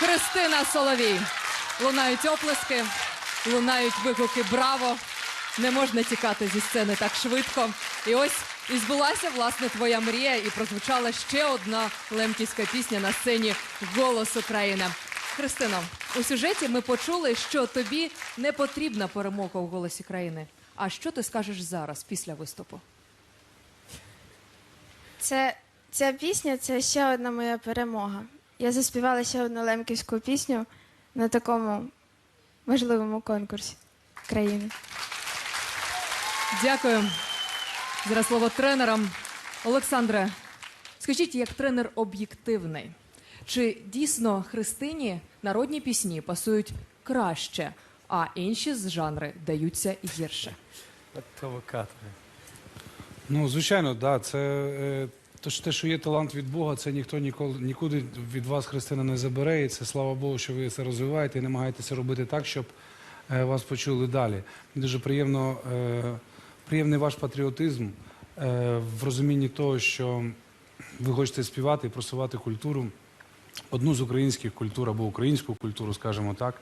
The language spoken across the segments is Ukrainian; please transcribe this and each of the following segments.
Христина Соловій. Лунають оплески, лунають виклики Браво! Не можна тікати зі сцени так швидко. І ось і збулася власне твоя мрія, і прозвучала ще одна лемківська пісня на сцені Голос України. Христино, у сюжеті ми почули, що тобі не потрібна перемога у голосі країни. А що ти скажеш зараз, після виступу? Це, ця пісня це ще одна моя перемога. Я заспівала ще одну лемківську пісню на такому важливому конкурсі країни. Дякую. Зараз слово тренерам. Олександре, скажіть, як тренер об'єктивний, чи дійсно Христині народні пісні пасують краще, а інші з жанри даються гірше? Провокатори. Ну, звичайно, да, це то, що те, що є талант від Бога, це ніхто ніколи нікуди від вас, Христина, не забере. І це слава Богу, що ви це розвиваєте і намагаєтеся робити так, щоб е, вас почули далі. Дуже приємно, е, приємний ваш патріотизм е, в розумінні того, що ви хочете співати і просувати культуру, одну з українських культур або українську культуру, скажімо так.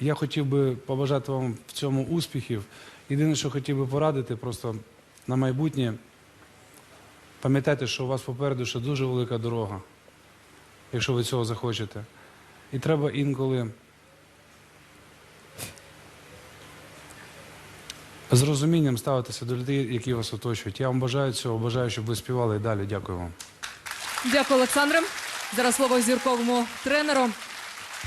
Я хотів би побажати вам в цьому успіхів. Єдине, що хотів би порадити, просто на майбутнє. Пам'ятайте, що у вас попереду ще дуже велика дорога, якщо ви цього захочете. І треба інколи з розумінням ставитися до людей, які вас оточують. Я вам бажаю цього, бажаю, щоб ви співали і далі. Дякую вам. Дякую, Олександре. Зараз слово зірковому тренеру.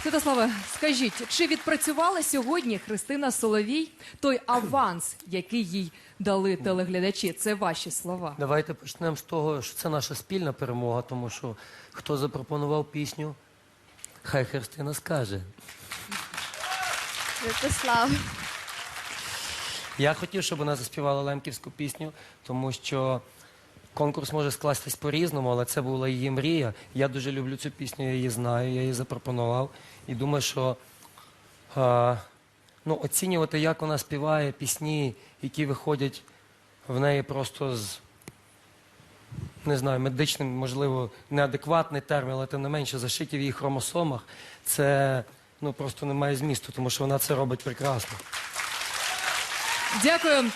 Святославе, скажіть, чи відпрацювала сьогодні Христина Соловій той аванс, який їй дали телеглядачі? Це ваші слова. Давайте почнемо з того, що це наша спільна перемога, тому що хто запропонував пісню, хай Христина скаже. Святослав. Я хотів, щоб вона заспівала лемківську пісню, тому що конкурс може скластись по-різному, але це була її мрія. Я дуже люблю цю пісню, я її знаю, я її запропонував. І думаю, що а, ну, оцінювати, як вона співає пісні, які виходять в неї просто з. Не знаю, медичним, можливо, неадекватний термін, але тим не менше зашиті в її хромосомах, це ну, просто немає змісту, тому що вона це робить прекрасно. Дякую.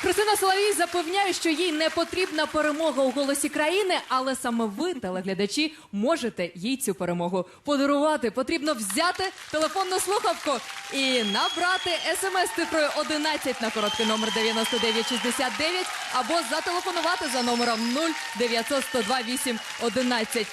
Христина Соловій запевняє, що їй не потрібна перемога у голосі країни, але саме ви, телеглядачі, можете їй цю перемогу подарувати. Потрібно взяти телефонну слухавку і набрати смс цифрою 11 на короткий номер 9969 або зателефонувати за номером 0900 102 8 11.